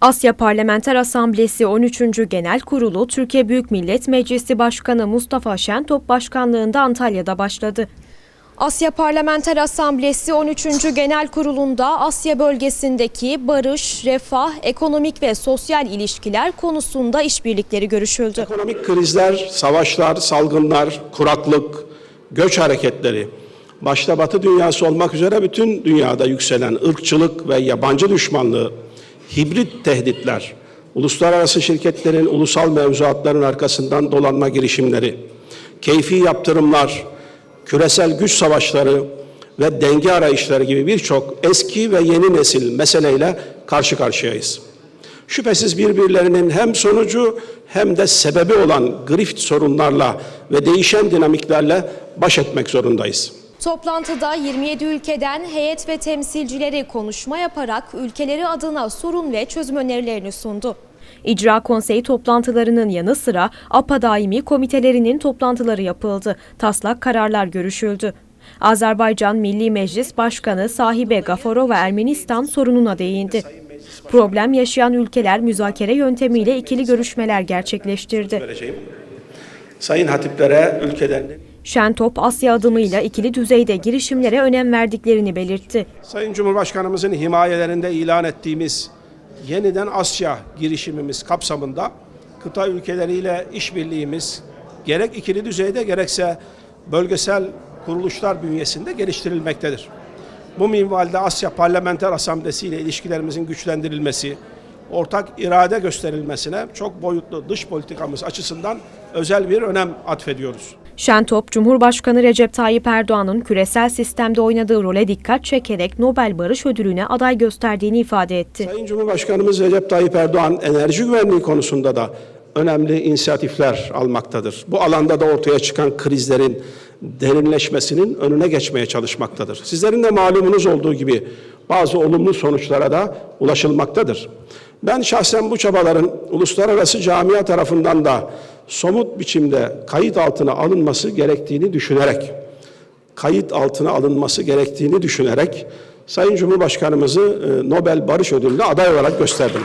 Asya Parlamenter Asamblesi 13. Genel Kurulu Türkiye Büyük Millet Meclisi Başkanı Mustafa Şentop başkanlığında Antalya'da başladı. Asya Parlamenter Asamblesi 13. Genel Kurulu'nda Asya bölgesindeki barış, refah, ekonomik ve sosyal ilişkiler konusunda işbirlikleri görüşüldü. Ekonomik krizler, savaşlar, salgınlar, kuraklık, göç hareketleri, başta Batı dünyası olmak üzere bütün dünyada yükselen ırkçılık ve yabancı düşmanlığı, hibrit tehditler, uluslararası şirketlerin ulusal mevzuatların arkasından dolanma girişimleri, keyfi yaptırımlar, küresel güç savaşları ve denge arayışları gibi birçok eski ve yeni nesil meseleyle karşı karşıyayız. Şüphesiz birbirlerinin hem sonucu hem de sebebi olan grift sorunlarla ve değişen dinamiklerle baş etmek zorundayız. Toplantıda 27 ülkeden heyet ve temsilcileri konuşma yaparak ülkeleri adına sorun ve çözüm önerilerini sundu. İcra Konseyi toplantılarının yanı sıra APA daimi komitelerinin toplantıları yapıldı. Taslak kararlar görüşüldü. Azerbaycan Milli Meclis Başkanı Sahibe Gafarova Ermenistan sorununa değindi. Problem yaşayan ülkeler müzakere yöntemiyle ikili görüşmeler gerçekleştirdi. Sayın hatiplere ülkelerinin Şentop Asya adımıyla ikili düzeyde girişimlere önem verdiklerini belirtti. Sayın Cumhurbaşkanımızın himayelerinde ilan ettiğimiz yeniden Asya girişimimiz kapsamında kıta ülkeleriyle işbirliğimiz gerek ikili düzeyde gerekse bölgesel kuruluşlar bünyesinde geliştirilmektedir. Bu minvalde Asya Parlamenter Asamblesi ile ilişkilerimizin güçlendirilmesi, ortak irade gösterilmesine çok boyutlu dış politikamız açısından özel bir önem atfediyoruz. Şentop, Cumhurbaşkanı Recep Tayyip Erdoğan'ın küresel sistemde oynadığı role dikkat çekerek Nobel Barış Ödülü'ne aday gösterdiğini ifade etti. Sayın Cumhurbaşkanımız Recep Tayyip Erdoğan enerji güvenliği konusunda da önemli inisiyatifler almaktadır. Bu alanda da ortaya çıkan krizlerin derinleşmesinin önüne geçmeye çalışmaktadır. Sizlerin de malumunuz olduğu gibi bazı olumlu sonuçlara da ulaşılmaktadır. Ben şahsen bu çabaların uluslararası camia tarafından da somut biçimde kayıt altına alınması gerektiğini düşünerek kayıt altına alınması gerektiğini düşünerek Sayın Cumhurbaşkanımızı e, Nobel Barış Ödülü'ne aday olarak gösterdim.